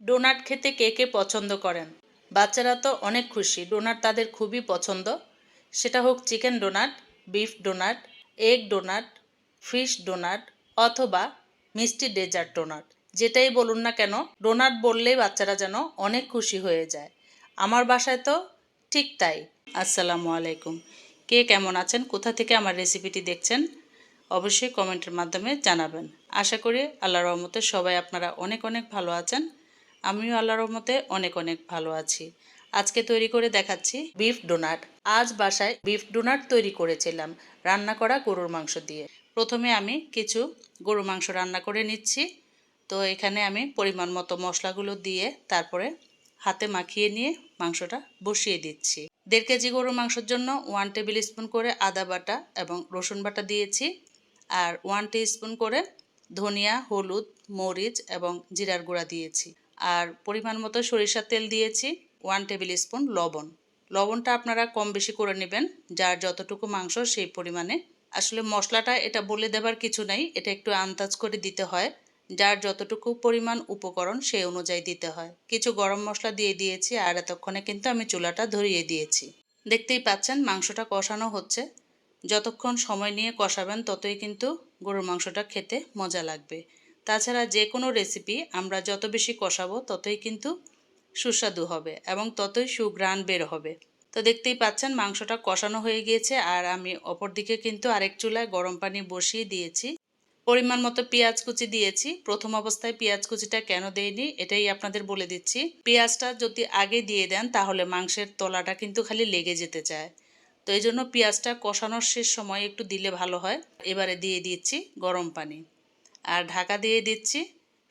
Donut খেতে কে কে পছন্দ করেন? বাচ্চারা তো অনেক খুশি। ডোনাট তাদের খুবই পছন্দ। সেটা হোক chicken donut, beef donut, egg donut, fish donut অথবা মিষ্টি ডেজার্ট ডোনাট। যেটাই বলুন না কেন, ডোনাট বললেই বাচ্চারা যেন অনেক খুশি হয়ে যায়। আমার বাসায় তো ঠিক তাই। আসসালামু আলাইকুম। কে কেমন আছেন? কোথা থেকে আমার রেসিপিটি দেখছেন? অবশ্যই কমেন্টের মাধ্যমে জানাবেন। আশা করি আল্লাহ রহমতে সবাই আপনারা অনেক অনেক ভালো আছেন। আমিও আল্লাহ রহমতে অনেক অনেক ভালো আছি। আজকে তৈরি করে দেখাচ্ছি বিফ ডোনাট। আজ বাসায় বিফ ডোনাট তৈরি করেছিলাম, রান্না করা গরুর মাংস দিয়ে। প্রথমে আমি কিছু গরুর মাংস রান্না করে নিচ্ছি। তো এখানে আমি পরিমাণ মতো মশলাগুলো দিয়ে তারপরে হাতে মাখিয়ে নিয়ে মাংসটা বসিয়ে দিচ্ছি। দেড় কেজি গরুর মাংসের জন্য ওয়ান টেবিল স্পুন করে আদা বাটা এবং রসুন বাটা দিয়েছি। আর ওয়ান স্পুন করে ধনিয়া, হলুদ, মরিচ এবং জিরার গুঁড়া দিয়েছি। আর পরিমাণ মতো সরিষার তেল দিয়েছি ওয়ান টেবিল স্পুন লবণ। লবণটা আপনারা কম বেশি করে নেবেন, যার যতটুকু মাংস সেই পরিমাণে। আসলে মশলাটা এটা বলে দেবার কিছু নাই, এটা একটু আন্দাজ করে দিতে হয়। যার যতটুকু পরিমাণ উপকরণ সেই অনুযায়ী দিতে হয়। কিছু গরম মশলা দিয়ে দিয়েছি, আর এতক্ষণে কিন্তু আমি চুলাটা ধরিয়ে দিয়েছি। দেখতেই পাচ্ছেন মাংসটা কষানো হচ্ছে। যতক্ষণ সময় নিয়ে কষাবেন, ততই কিন্তু গরুর মাংসটা খেতে মজা লাগবে। তাছাড়া যে কোনো রেসিপি আমরা যত বেশি কষাবো ততই কিন্তু সুস্বাদু হবে এবং ততই সুগ্রাণ বের হবে। তো দেখতেই পাচ্ছেন মাংসটা কষানো হয়ে গিয়েছে আর আমি অপর দিকে কিন্তু আরেক চুলায় গরম পানি বসিয়ে দিয়েছি। পরিমাণ মতো পেঁয়াজ কুচি দিয়েছি। প্রথম অবস্থায় পেঁয়াজ কুচিটা কেন দেয়নি এটাই আপনাদের বলে দিচ্ছি। পেঁয়াজটা যদি আগে দিয়ে দেন তাহলে মাংসের তলাটা কিন্তু খালি লেগে যেতে চায়। তো এই জন্য পেঁয়াজটা কষানোর শেষ সময় একটু দিলে ভালো হয়। এবারে দিয়ে দিচ্ছি গরম পানি। আর ঢাকা দিয়ে দিচ্ছি।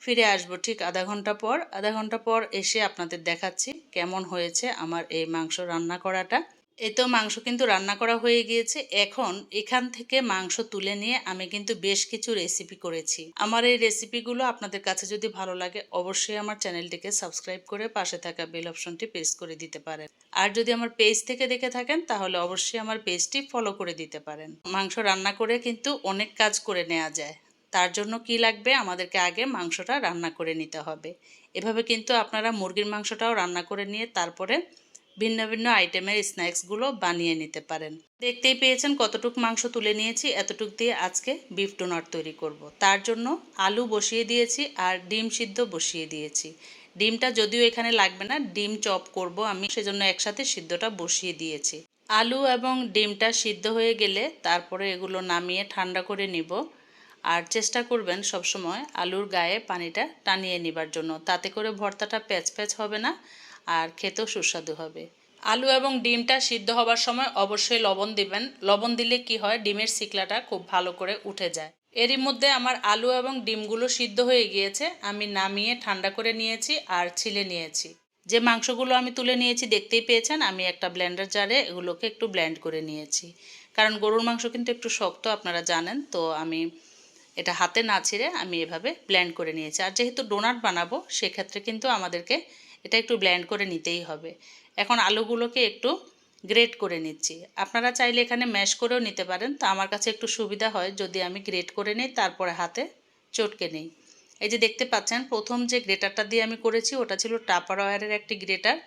ফিরে আসব ঠিক আধা ঘণ্টা পর। আধা ঘণ্টা পর এসে আপনাদের দেখাচ্ছি কেমন হয়েছে আমার এই মাংস রান্না করাটা। এই তো মাংস কিন্তু রান্না করা হয়ে গিয়েছে। এখন এখান থেকে মাংস তুলে নিয়ে আমি কিন্তু বেশ কিছু রেসিপি করেছি। আমার এই রেসিপিগুলো আপনাদের কাছে যদি ভালো লাগে অবশ্যই আমার চ্যানেলটিকে সাবস্ক্রাইব করে পাশে থাকা বেল অপশনটি প্রেস করে দিতে পারেন। আর যদি আমার পেজ থেকে দেখে থাকেন তাহলে অবশ্যই আমার পেজটি ফলো করে দিতে পারেন। মাংস রান্না করে কিন্তু অনেক কাজ করে নেওয়া যায়। তার জন্য কি লাগবে? আমাদেরকে আগে মাংসটা রান্না করে নিতে হবে। এভাবে কিন্তু আপনারা মুরগির মাংসটাও রান্না করে নিয়ে তারপরে ভিন্ন ভিন্ন আইটেমের স্ন্যাক্সগুলো বানিয়ে নিতে পারেন। দেখতেই পেয়েছেন কতটুক মাংস তুলে নিয়েছি, এতটুক দিয়ে আজকে বিফ ডোনাট তৈরি করব। তার জন্য আলু বসিয়ে দিয়েছি আর ডিম সিদ্ধ বসিয়ে দিয়েছি। ডিমটা যদিও এখানে লাগবে না, ডিম চপ করব আমি, সেজন্য একসাথে সিদ্ধটা বসিয়ে দিয়েছি। আলু এবং ডিমটা সিদ্ধ হয়ে গেলে তারপরে এগুলো নামিয়ে ঠান্ডা করে নিব। আর চেষ্টা করবেন সবসময় আলুর গায়ে পানিটা টানিয়ে নেবার জন্য। তাতে করে ভর্তাটা প্যাচ প্যাচ হবে না আর খেতেও সুস্বাদু হবে। আলু এবং ডিমটা সিদ্ধ হবার সময় অবশ্যই লবণ দিবেন। লবণ দিলে কি হয়, ডিমের শিকলাটা খুব ভালো করে উঠে যায়। এরই মধ্যে আমার আলু এবং ডিমগুলো সিদ্ধ হয়ে গিয়েছে, আমি নামিয়ে ঠান্ডা করে নিয়েছি আর ছিলে নিয়েছি। যে মাংসগুলো আমি তুলে নিয়েছি দেখতেই পেয়েছেন, আমি একটা ব্লেন্ডার জারে এগুলোকে একটু ব্লেন্ড করে নিয়েছি। কারণ গরুর মাংস কিন্তু একটু শক্ত, আপনারা জানেন, তো আমি এটা হাতে না ছিঁড়ে আমি এভাবে ব্ল্যান্ড করে নিয়েছি। আর যেহেতু ডোনাট বানাবো, সেক্ষেত্রে কিন্তু আমাদেরকে এটা একটু ব্ল্যান্ড করে নিতেই হবে। এখন আলুগুলোকে একটু গ্রেট করে নিচ্ছি। আপনারা চাইলে এখানে ম্যাশ করেও নিতে পারেন, তো আমার কাছে একটু সুবিধা হয় যদি আমি গ্রেট করে নিই, তারপরে হাতে চটকে নিই। এই যে দেখতে পাচ্ছেন, প্রথম যে গ্রেটারটা দিয়ে আমি করেছি, ওটা ছিল টাপার ওয়ারের একটি গ্রেটার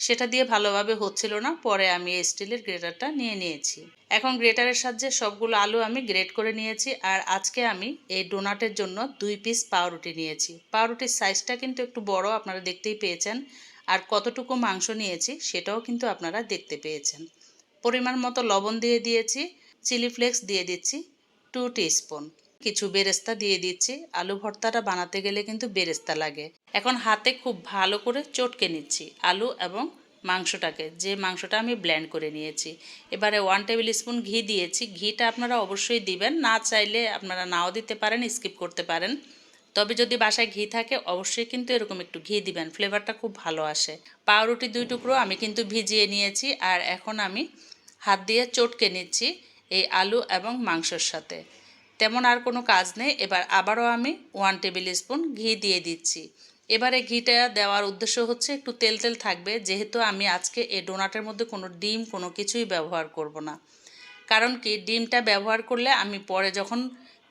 সেটা দিয়ে ভালোভাবে হচ্ছিল না, পরে আমি এই স্টিলের গ্রেটারটা নিয়ে নিয়েছি। এখন গ্রেটারের সাহায্যে সবগুলো আলু আমি গ্রেট করে নিয়েছি, আর আজকে আমি এই ডোনাটের জন্য দুই পিস পাউরুটি নিয়েছি। পাউরুটির সাইজটা কিন্তু একটু বড়, আপনারা দেখতেই পেয়েছেন, আর কতটুকু মাংস নিয়েছি সেটাও কিন্তু আপনারা দেখতে পেয়েছেন। পরিমাণ মতো লবণ দিয়ে দিয়েছি, চিলি ফ্লেক্স দিয়ে দিচ্ছি টু স্পুন কিছু বেরেস্তা দিয়ে দিচ্ছি। আলু ভর্তাটা বানাতে গেলে কিন্তু বেরেস্তা লাগে। এখন হাতে খুব ভালো করে চটকে নিচ্ছি আলু এবং মাংসটাকে। যে মাংসটা আমি ব্ল্যান্ড করে নিয়েছি। এবারে ওয়ান টেবিল স্পুন ঘি দিয়েছি। ঘিটা আপনারা অবশ্যই দিবেন। না চাইলে আপনারা নাও দিতে পারেন স্কিপ করতে পারেন। তবে যদি বাসায় ঘি থাকে, অবশ্যই কিন্তু এরকম একটু ঘি দিবেন। ফ্লেভারটা খুব ভালো আসে। পাউরুটি দুই টুকরো আমি কিন্তু ভিজিয়ে নিয়েছি। আর এখন আমি হাত দিয়ে চটকে নিচ্ছি এই আলু এবং মাংসর সাথে। তেমন আর কোনো কাজ নেই। এবার আবারও আমি ওয়ান টেবিল স্পুন ঘি দিয়ে দিচ্ছি। এবারে ঘিটা দেওয়ার উদ্দেশ্য হচ্ছে একটু তেল তেল থাকবে। যেহেতু আমি আজকে এই ডোনাটের মধ্যে কোনো ডিম, কোনো কিছুই ব্যবহার করব না। কারণ কি, ডিমটা ব্যবহার করলে আমি পরে যখন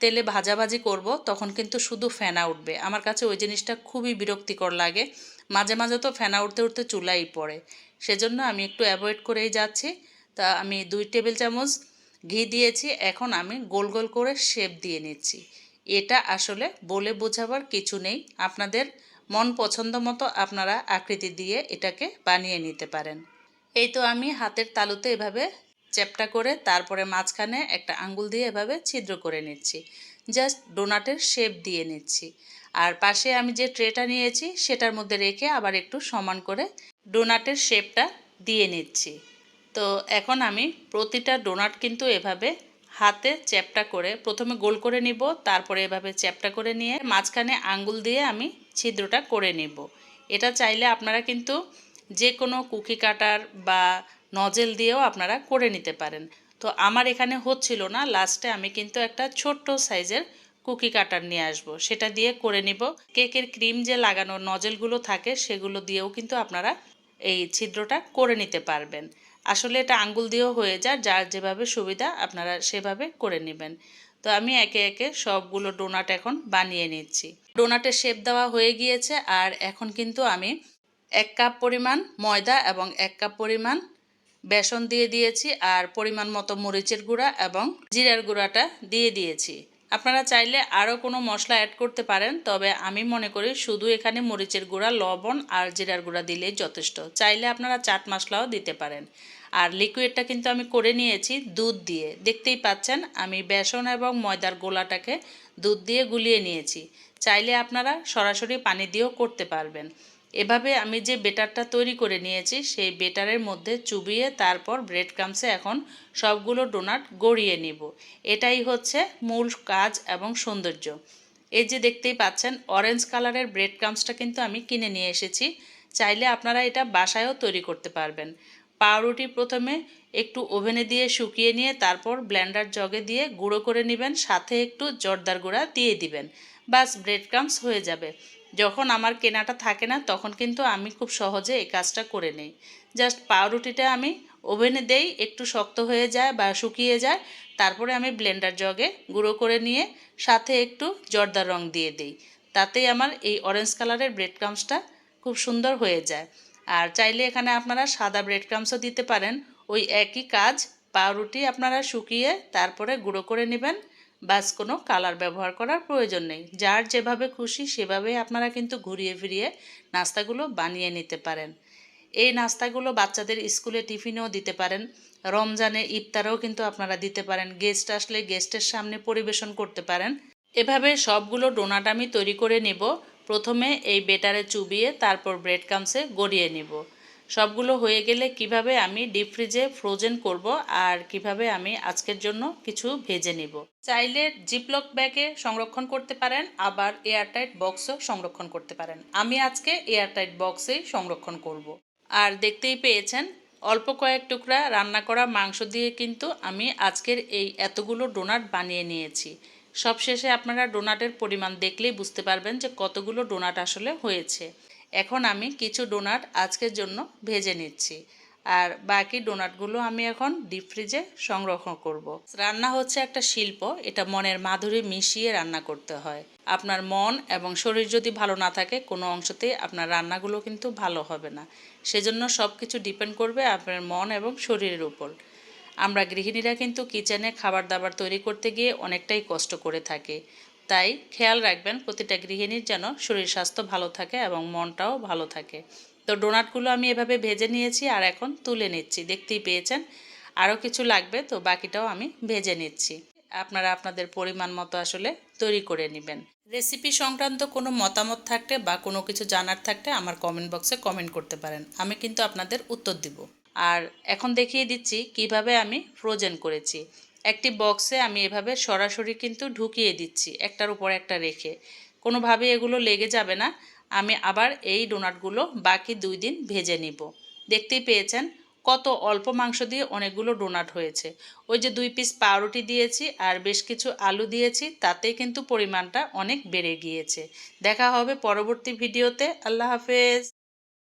তেলে ভাজাভাজি করব, তখন কিন্তু শুধু ফেনা উঠবে। আমার কাছে ওই জিনিসটা খুবই বিরক্তিকর লাগে। মাঝে মাঝে তো ফেনা উঠতে উঠতে চুলাই পড়ে। সেজন্য আমি একটু অ্যাভয়েড করেই যাচ্ছি। তা আমি দুই টেবিল চামচ ঘি দিয়েছি, এখন আমি গোল গোল করে শেপ দিয়ে নিচ্ছি। এটা আসলে বলে বোঝাবার কিছু নেই। আপনাদের মন পছন্দ মতো আপনারা আকৃতি দিয়ে এটাকে বানিয়ে নিতে পারেন। এই তো আমি হাতের তালুতে এভাবে চ্যাপটা করে তারপরে মাঝখানে একটা আঙ্গুল দিয়ে এভাবে ছিদ্র করে নিচ্ছি। জাস্ট ডোনাটের শেপ দিয়ে নিচ্ছি। আর পাশে আমি যে ট্রেটা নিয়েছি, সেটার মধ্যে রেখে আবার একটু সমান করে ডোনাটের শেপটা দিয়ে নিচ্ছি। তো এখন আমি প্রতিটা ডোনাট কিন্তু এভাবে হাতে চ্যাপটা করে প্রথমে গোল করে নিব, তারপরে এভাবে চ্যাপটা করে নিয়ে মাঝখানে আঙ্গুল দিয়ে আমি ছিদ্রটা করে নিব। এটা চাইলে আপনারা কিন্তু যে কোনো কুকি কাটার বা নজেল দিয়েও আপনারা করে নিতে পারেন। তো আমার এখানে হচ্ছিল না লাস্টে আমি কিন্তু একটা ছোট্ট সাইজের কুকি কাটার নিয়ে আসব। সেটা দিয়ে করে নিব। কেকের ক্রিম যে লাগানো নজেলগুলো থাকে, সেগুলো দিয়েও কিন্তু আপনারা এই ছিদ্রটা করে নিতে পারবেন। আসলে এটা আঙ্গুল দিয়েও হয়ে যায়, যার যেভাবে সুবিধা আপনারা সেভাবে করে নেবেন। তো আমি একে একে সবগুলো ডোনাট এখন বানিয়ে নিচ্ছি। ডোনাটের শেপ দেওয়া হয়ে গিয়েছে আর এখন কিন্তু আমি এক কাপ পরিমাণ ময়দা এবং এক কাপ পরিমাণ বেসন দিয়ে দিয়েছি আর পরিমাণ মতো মরিচের গুঁড়া এবং জিরার গুঁড়াটা দিয়ে দিয়েছি। আপনারা চাইলে আরও কোনো মশলা অ্যাড করতে পারেন, তবে আমি মনে করি শুধু এখানে মরিচের গুঁড়া, লবণ আর জিরার গুঁড়া দিলেই যথেষ্ট। চাইলে আপনারা চাট মশলাও দিতে পারেন। আর লিকুইডটা কিন্তু আমি করে নিয়েছি দুধ দিয়ে। দেখতেই পাচ্ছেন, আমি বেসন এবং ময়দার গোলাটাকে দুধ দিয়ে গুলিয়ে নিয়েছি। চাইলে আপনারা সরাসরি পানি দিয়েও করতে পারবেন। এভাবে আমি যে বেটারটা তৈরি করে নিয়েছি, সেই বেটারের মধ্যে চুবিয়ে তারপর ব্রেড ক্রামসে এখন সবগুলো ডোনাট গড়িয়ে নিব। এটাই হচ্ছে মূল কাজ এবং সৌন্দর্য। এই যে দেখতেই পাচ্ছেন অরেঞ্জ কালারের ব্রেড ক্রামসটা কিন্তু আমি কিনে নিয়ে এসেছি। চাইলে আপনারা এটা বাসায়ও তৈরি করতে পারবেন। পাউরুটি প্রথমে একটু ওভেনে দিয়ে শুকিয়ে নিয়ে তারপর ব্ল্যান্ডার জগে দিয়ে গুঁড়ো করে নেবেন, সাথে একটু জর্দার গুঁড়া দিয়ে দিবেন। বাস ব্রেড ক্রামস হয়ে যাবে। যখন আমার কেনাটা থাকে না, তখন কিন্তু আমি খুব সহজে এই কাজটা করে নেই। জাস্ট পাউরুটিটা আমি ওভেনে দেই, একটু শক্ত হয়ে যায় বা শুকিয়ে যায়, তারপরে আমি ব্লেন্ডার জগে গুঁড়ো করে নিয়ে সাথে একটু জর্দার রং দিয়ে দিই। তাতেই আমার এই অরেঞ্জ কালারের ব্রেড ক্রামসটা খুব সুন্দর হয়ে যায়। আর চাইলে এখানে আপনারা সাদা ব্রেড ক্রামসও দিতে পারেন। ওই একই কাজ, পাউরুটি আপনারা শুকিয়ে তারপরে গুঁড়ো করে নেবেন। বাস কোনো কালার ব্যবহার করার প্রয়োজন নেই। যার যেভাবে খুশি সেভাবে আপনারা কিন্তু ঘুরিয়ে ফিরিয়ে নাস্তাগুলো বানিয়ে নিতে পারেন। এই নাস্তাগুলো বাচ্চাদের স্কুলে টিফিনেও দিতে পারেন। রমজানে ইফতারেও কিন্তু আপনারা দিতে পারেন। গেস্ট আসলে গেস্টের সামনে পরিবেশন করতে পারেন। এভাবে সবগুলো ডোনাট আমি তৈরি করে নেব। প্রথমে এই বেটারে চুবিয়ে তারপর ব্রেড কামসে গড়িয়ে নিব। সবগুলো হয়ে গেলে কীভাবে আমি ডিপ ফ্রিজে ফ্রোজেন করব আর কীভাবে আমি আজকের জন্য কিছু ভেজে নিব। চাইলে জিপলক ব্যাগে সংরক্ষণ করতে পারেন, আবার এয়ারটাইট বক্সও সংরক্ষণ করতে পারেন। আমি আজকে এয়ারটাইট বক্সেই সংরক্ষণ করব। আর দেখতেই পেয়েছেন, অল্প কয়েক টুকরা রান্না করা মাংস দিয়ে কিন্তু আমি আজকের এই এতগুলো ডোনাট বানিয়ে নিয়েছি। সবশেষে আপনারা ডোনাটের পরিমাণ দেখলেই বুঝতে পারবেন যে কতগুলো ডোনাট আসলে হয়েছে। এখন আমি কিছু ডোনাট আজকের জন্য ভেজে নিচ্ছি। আর বাকি ডোনাটগুলো আমি এখন ডিপ ফ্রিজে সংরক্ষণ করব। রান্না হচ্ছে একটা শিল্প, এটা মনের মাধুরী মিশিয়ে রান্না করতে হয়। আপনার মন এবং শরীর যদি ভালো না থাকে, কোনো অংশতেই আপনার রান্নাগুলো কিন্তু ভালো হবে না। সেজন্য সব কিছু ডিপেন্ড করবে আপনার মন এবং শরীরের উপর। আমরা গৃহিণীরা কিন্তু কিচেনে খাবার দাবার তৈরি করতে গিয়ে অনেকটাই কষ্ট করে থাকি। তাই খেয়াল রাখবেন, প্রতিটা গৃহিণীর যেন শরীর স্বাস্থ্য ভালো থাকে এবং মনটাও ভালো থাকে। তো ডোনাটগুলো আমি এভাবে ভেজে নিয়েছি আর এখন তুলে নিচ্ছি। দেখতেই পেয়েছেন, আরও কিছু লাগবে, তো বাকিটাও আমি ভেজে নিচ্ছি। আপনারা আপনাদের পরিমাণ মতো আসলে তৈরি করে নেবেন। রেসিপি সংক্রান্ত কোনো মতামত থাকলে বা কোনো কিছু জানার থাকলে আমার কমেন্ট বক্সে কমেন্ট করতে পারেন। আমি কিন্তু আপনাদের উত্তর দিব। আর এখন দেখিয়ে দিচ্ছি কীভাবে আমি ফ্রোজেন করেছি। একটি বক্সে আমি এভাবে সরাসরি কিন্তু ঢুকিয়ে দিচ্ছি, একটার উপর একটা রেখে। কোনোভাবে এগুলো লেগে যাবে না, আমি আবার এই ডোনাটগুলো বাকি দুই দিন ভেজে নিব। দেখতেই পেয়েছেন কত অল্প মাংস দিয়ে অনেকগুলো ডোনাট হয়েছে। ওই যে দুই পিস পাউরুটি দিয়েছি আর বেশ কিছু আলু দিয়েছি, তাতেই কিন্তু পরিমাণটা অনেক বেড়ে গিয়েছে। দেখা হবে পরবর্তী ভিডিওতে আল্লাহ হাফেজ।